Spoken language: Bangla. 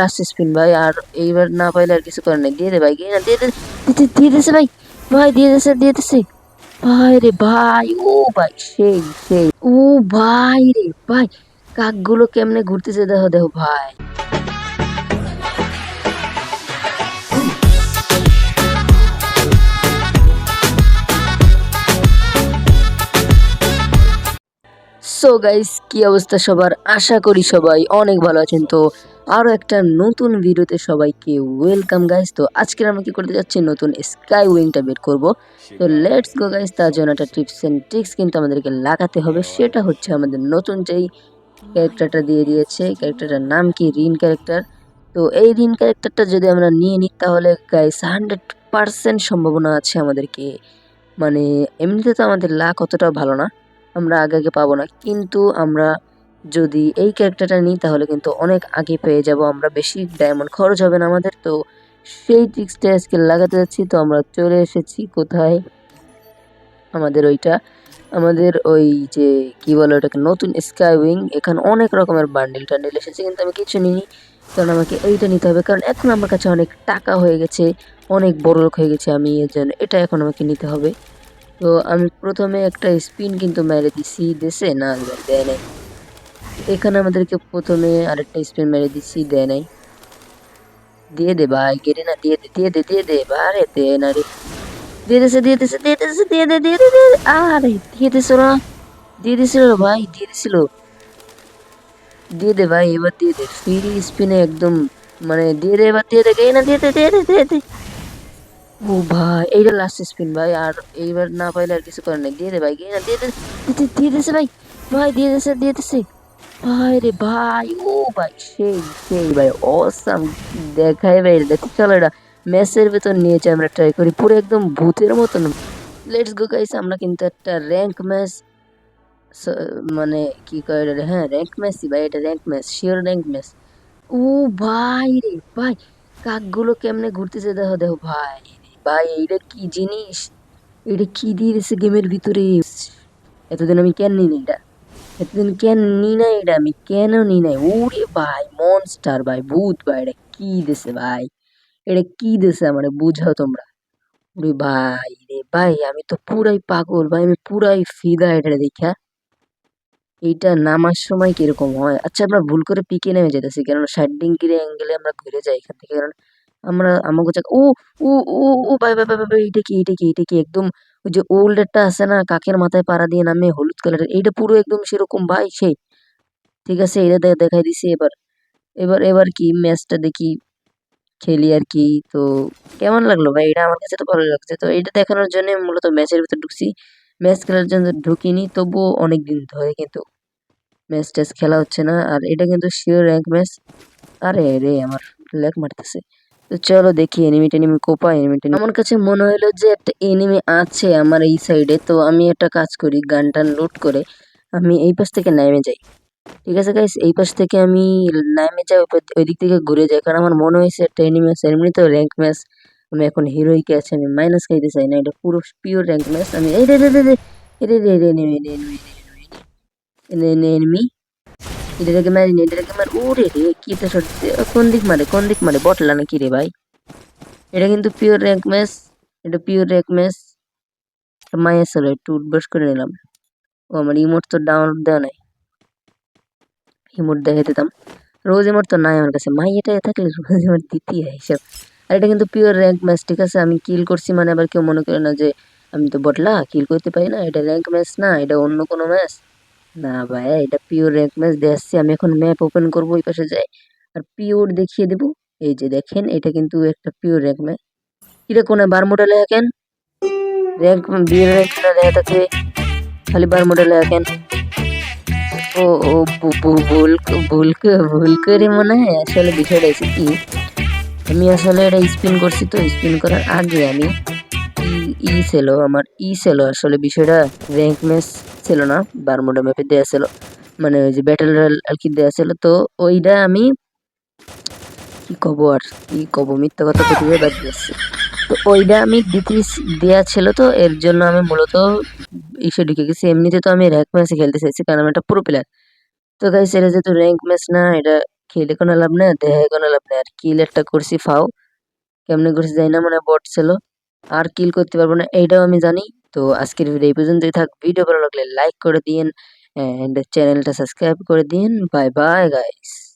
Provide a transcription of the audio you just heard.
লাস্ট স্পিন ভাই, আর এইবার না পাইলে আর কিছু করার নেই। দিয়ে দে ভাই দিয়ে দে দিয়ে দে। দিয়ে দে- দিয়ে দিছে ভাই। ভাই, দিয়ে দিছে দিয়ে দিছে। ভাই রে ভাই, ও ভাই, সেই সেই। ও ভাই রে ভাই, কাকগুলো কেমনে ঘুরতেছে দেখো দেখো ভাই। সো গাইস কি অবস্থা সবার? আশা করি সবাই অনেক ভালো আছেন, তো আরও একটা নতুন ভিডিওতে সবাইকে ওয়েলকাম গাইস তো আজকে আমরা কি করতে যাচ্ছি? নতুন স্কাই উইংটা বের করব। তো লেটস গো গাইস তার জন্য একটা টিপস এন্ড ট্রিক্স কিন্তু আমাদেরকে লাগাতে হবে। সেটা হচ্ছে আমাদের নতুন যেই ক্যারেক্টারটা দিয়ে দিয়েছে ক্যারেক্টারটার নাম কি? রিন ক্যারেক্টার তো এই রিন ক্যারেক্টারটা যদি আমরা নিয়ে নিই, তাহলে গাইস হান্ড্রেড পার্সেন্ট সম্ভাবনা আছে আমাদেরকে। মানে এমনিতে তো আমাদের লাক অতটাও ভালো না। আমরা আগে আগে পাবো না। কিন্তু আমরা যদি এই ক্যারেক্টারটা নিই, তাহলে কিন্তু অনেক আগে পেয়ে যাব আমরা। বেশি ডায়মন্ড খরচ হবে না আমাদের। তো সেই ট্রিক্সটা আজকে লাগাতে যাচ্ছি। তো আমরা চলে এসেছি কোথায়? আমাদের ওইটা। আমাদের ওই যে, কি বলে ওটাকে? নতুন স্কাই উইং এখানে অনেক রকমের বান্ডিল টান্ডিল এসেছে, কিন্তু আমি কিছু নিইনি। কারণ আমাকে এইটা নিতে হবে। কারণ এখন আমার কাছে অনেক টাকা হয়ে গেছে। অনেক বড় লোক হয়ে গেছে। আমি এর জন্য এটা এখন আমাকে নিতে হবে। তো আমি প্রথমে একটা স্পিন কিন্তু মেরে দিছি। দেশে না দেয় নাই। এখানে আমাদেরকে প্রথমে আরেকটা স্পিন মেরে দিছি দেয় নাই দিয়ে দে ভাই কেটে না দিয়ে দে দিয়ে দে দিয়ে দে আরে দে না রে দিয়ে দিছে দিয়ে দিছে দিয়ে দিছে দিয়ে দে দিয়ে দে দিয়ে দে। আরে দিয়ে দিছিল না দিয়ে দিছিল ভাই দিয়ে দিছিল দিয়ে দে ভাই এবার দিয়ে দে ফ্রি স্পিনে একদম মানে দিয়ে দে এবার দিয়ে দে এই না দিয়ে দে দিয়ে দে দিয়ে দে ও ভাই এইটা লাস্ট স্পিন ভাই আর এইবার না পাইলে আর কিছু করার নেই দিয়ে দে ভাই এই না দিয়ে দে দিয়ে দে- দিয়ে দিছে ভাই ভাই দিয়ে দিছে দিয়ে দিছে ভাই রে ভাই ও ভাই সেই সেই ভাই অসাম দেখাই ভাই দেখো চলো ম্যাচের ভেতর নিয়েছে আমরা ট্রাই করি। পুরো একদম ভূতের মতন। লেটস গো গাইস আমরা কিন্তু একটা র্যাঙ্ক ম্যাচ মানে কি কয় এটা হ্যাঁ র্যাঙ্ক ম্যাচই ভাই এটা rank match sure rank match ও ভাই রে ভাই কাকগুলো কেমনে ঘুরতেছে, দেখো দেখো ভাই ভাই এইটা কি জিনিস? এটা কি দিয়ে গেমের ভিতরে? এতদিন আমি কেন নিই, এটা। এতদিন কেন নিই না এটা আমি কেন নি নাই? ওরে ভাই মনস্টার ভাই ভূত ভাই এটা কি দিছে ভাই? এটা কি দিছে আমার বুঝাও তোমরা? ওরে ভাই রে ভাই আমি তো পুরাই পাগল ভাই আমি পুরাই ফিদা এটা দেখা। এইটা নামার সময় কীরকম হয়? আচ্ছা আমরা ভুল করে পিকে নেমে যেতেছি কারণ ষাট ডিগ্রি অ্যাঙ্গেলে আমরা ঘুরে যাই এখান থেকে কারণ আমরা আমাকে ও ও ও ও ভাই ভাই ভাই, ভাই, এটা কি এটা কি এটা কি একদম ওই যে ওল্ড একটা আছে না, কাকের মাথায় পাড়া দিয়ে নামে হলুদ কালারের এইটা পুরো একদম সেরকম ভাই সেই। ঠিক আছে, এটা দেখাই দিছি এবার। এবার এবার কি ম্যাচটা দেখি, খেলি আর কি। তো কেমন লাগল ভাই? এটা আমার কাছে তো ভালো লাগছে। তো এটা দেখানোর জন্য মূলত ম্যাচের ভিতর ঢুকছি। ম্যাচ খেলার জন্য ঢুকিনি, তবুও অনেক দিন ধরে কিন্তু ম্যাচ ট্যাচ খেলা হচ্ছে না। আর এটা কিন্তু শিওর র্যাঙ্ক ম্যাচ আরে রে, আমার ল্যাগ মারতেছে। তো চলো দেখি এনিমি টেনিমি কোপা এনিমি টেনিমি আমার কাছে মনে হলো যে একটা এনিমি আছে আমার এই সাইডে তো আমি একটা কাজ করি গান টান লোড করে আমি এই পাশ থেকে নেমে যাই ঠিক আছে গাইস এই পাশ থেকে আমি নেমে যাই ওই দিক থেকে ঘুরে যাই কারণ আমার মনে হয়েছে একটা এনিমি আছে এমনি তো র্যাঙ্ক ম্যাচ আমি এখন হিরোইকে আছে আমি মাইনাস খাইতে চাই না এটা পুরো পিওর র্যাঙ্ক ম্যাচ আমি এই রে রে রে রে এই রে রে রে এনিমি এনিমি এনিমি এনিমি এটাকে মারি নি এটাকে মার ওরে রে কি তো কোন দিক মারে কোন দিক মারে বটলা নাকি রে ভাই এটা কিন্তু পিওর র্যাঙ্ক ম্যাচ এটা পিওর র্যাঙ্ক ম্যাচ মায়ের সাথে একটু উঠবাস করে নিলাম ও আমার ইমোট তো ডাউনলোড দেওয়া নাই ইমোট দেখে দিতাম রোজ ইমোট তো নাই আমার কাছে মাই এটা থাকলে রোজ ইমোট দিতেই হিসাব আর এটা কিন্তু পিওর র্যাঙ্ক ম্যাচ ঠিক আছে আমি কিল করছি মানে আবার কেউ মনে করে না যে আমি তো বটলা কিল করতে পারি না এটা র্যাঙ্ক ম্যাচ না এটা অন্য কোনো ম্যাচ না ভাই, এটা পিওর র্যাঙ্ক দিয়ে আমি এখন ম্যাপ ওপেন করব, ওই পাশে যাই। আর পিওর দেখিয়ে দেবো। এই যে দেখেন, এটা কিন্তু একটা পিওর র্যাঙ্ক ম্যাচ এটা কোনে, বার মডেলে কেন? র্যাঙ্ক বিয়ের থাকে খালি বার মডেলে কেন? ও ও ভুল ভুল ভুল করে মনে হয়। আসলে বিষয়টা হয়েছে কি, আমি আসলে এটা স্পিন করছি তো স্পিন করার আগে আমি ই- ছিল আমার ই ছিল আসলে বিষয়টা র্যাঙ্ক ম্যাচ ছিল না বারমুডা ম্যাপে দেওয়া ছিল মানে ওই যে ব্যাটেল রয়্যাল আর কি দেওয়া ছিল তো ওইটা আমি কি কব আর, কি কব, মিথ্যা কথা প্রতিভা বাদ দিয়েছি তো ওইটা আমি দিতে দেওয়া ছিল তো, এর জন্য আমি মূলত ইসে ঢুকে গেছি। এমনিতে তো আমি র্যাঙ্ক ম্যাচে খেলতে চাইছি, কারণ আমি একটা পুরো প্লেয়ার তো গাইস এটা যেহেতু র্যাঙ্ক ম্যাচ না, এটা খেলে কোনো লাভ নেই দেহে কোনো লাভ নেই, আর কিল একটা করছি, ফাও। কেমনে করছি জানি না মানে বট ছিল। আর কিল করতে পারব না, এইটাও আমি জানি। তো আজকের ভিডিও এই পর্যন্তই থাক। ভিডিও ভালো লাগলে লাইক করে দিন এন্ড চ্যানেলটা সাবস্ক্রাইব করে দিন বাই বাই গাইস